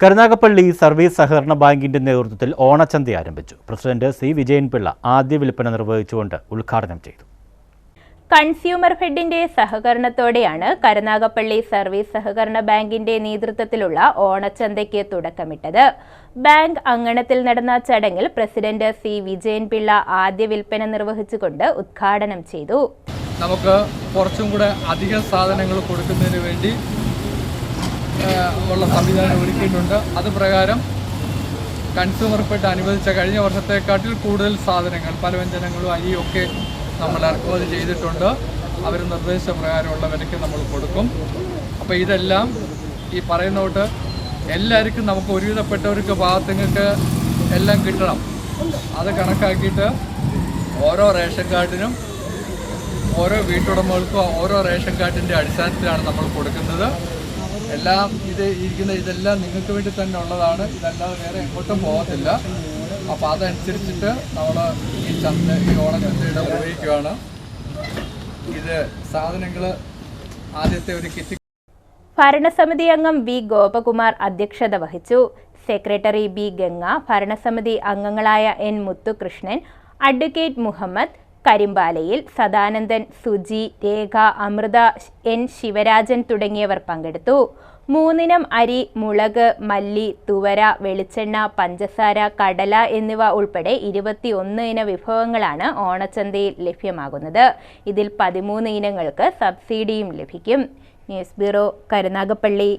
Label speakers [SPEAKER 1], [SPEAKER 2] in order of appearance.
[SPEAKER 1] Karunagappally service സഹകരണ ബാങ്കിന്റെ നേതൃത്വത്തിൽ ഓണച്ചന്ത ആരംഭിച്ചു. President C. വിജയൻപിള്ള ആദ്യ വിൽപ്പന നിർവഹിച്ചുകൊണ്ട് ഉദ്ഘാടനം ചെയ്തു.
[SPEAKER 2] കൺസ്യൂമർ ഫെഡിന്റെ സഹകരണത്തോടെയാണ് കരുനാഗപ്പള്ളി സർവീസ് സഹകരണ ബാങ്കിന്റെ നേതൃത്വത്തിലുള്ള ഓണച്ചന്തയ്ക്ക് തുടക്കമിട്ടത്. ബാങ്ക് അങ്കണത്തിൽ നടന്ന ചടങ്ങിൽ പ്രസിഡന്റ് സി. വിജയൻപിള്ള ആദ്യ വിൽപ്പന നിർവഹിച്ചുകൊണ്ട് ഉദ്ഘാടനം ചെയ്തു.
[SPEAKER 3] നമുക്ക് കുറച്ചും കൂടെ അധികം സാധനങ്ങൾ കൊടുക്കുന്നതിന് വേണ്ടി ഉള്ള സംവിധാനം ഒരുക്കിയിട്ടുണ്ട്. അത് പ്രകാരം കൺസ്യൂമർ പെട്ട് അനുവദിച്ച കഴിഞ്ഞ വർഷത്തെക്കാട്ടിൽ കൂടുതൽ സാധനങ്ങൾ പലവ്യഞ്ജനങ്ങളും അരിയും നമ്മൾ ഇറക്കുമതി ചെയ്തിട്ടുണ്ട്. അവർ നിർദ്ദേശിച്ച പ്രകാരമുള്ള വിലയ്ക്ക് നമ്മൾ കൊടുക്കും. അപ്പോൾ ഇതെല്ലാം ഈ പറയുന്നോട്ട് എല്ലാവർക്കും നമുക്ക് ഒരുവിധപ്പെട്ടവർക്ക് പാവത്തുങ്ങൾക്ക് എല്ലാം കിട്ടണം. അത് കണക്കാക്കിയിട്ട് ഓരോ റേഷൻ കാർഡിനും ഓരോ വീട്ടുടമകൾക്കും ഓരോ റേഷൻ കാർഡിന്റെ അടിസ്ഥാനത്തിലാണ് നമ്മൾ കൊടുക്കുന്നത്. എല്ലാം ഇത് ഇരിക്കുന്ന ഇതെല്ലാം നിങ്ങൾക്ക് വേണ്ടി തന്നെ ഉള്ളതാണ്. ഇതല്ലാതെ വേറെ എങ്ങോട്ടും പോകത്തില്ല. അപ്പോൾ അതനുസരിച്ചിട്ട് നമ്മൾ ഈ ചന്ത ഈ ഓണച്ചന്തയുടെ ഉപയോഗിക്കുകയാണ്. ഇത് സാധനങ്ങൾ ആദ്യത്തെ ഒരു കിറ്റ്
[SPEAKER 2] ഭരണസമിതി അംഗം വി ഗോപകുമാർ അധ്യക്ഷത വഹിച്ചു. സെക്രട്ടറി ബി ഗംഗ ഭരണസമിതി അംഗങ്ങളായ N Muthukrishnan advocate Muhammad Karimpalayil Sadanandan Suji Rekha Amrutha N. Sivarajan തുടങ്ങിയവർ പങ്കെടുത്തു. മൂന്നിനം അരി മുളക് മല്ലി തുവര വെളിച്ചെണ്ണ പഞ്ചസാര കടല എന്നിവ ഉൾപ്പെടെ ഇരുപത്തി ഒന്ന് ഇന വിഭവങ്ങളാണ് ഓണച്ചന്തയിൽ ലഭ്യമാകുന്നത്. ഇതിൽ പതിമൂന്ന് ഇനങ്ങൾക്ക് സബ്സിഡിയും ലഭിക്കും. News bureau Karunagappally.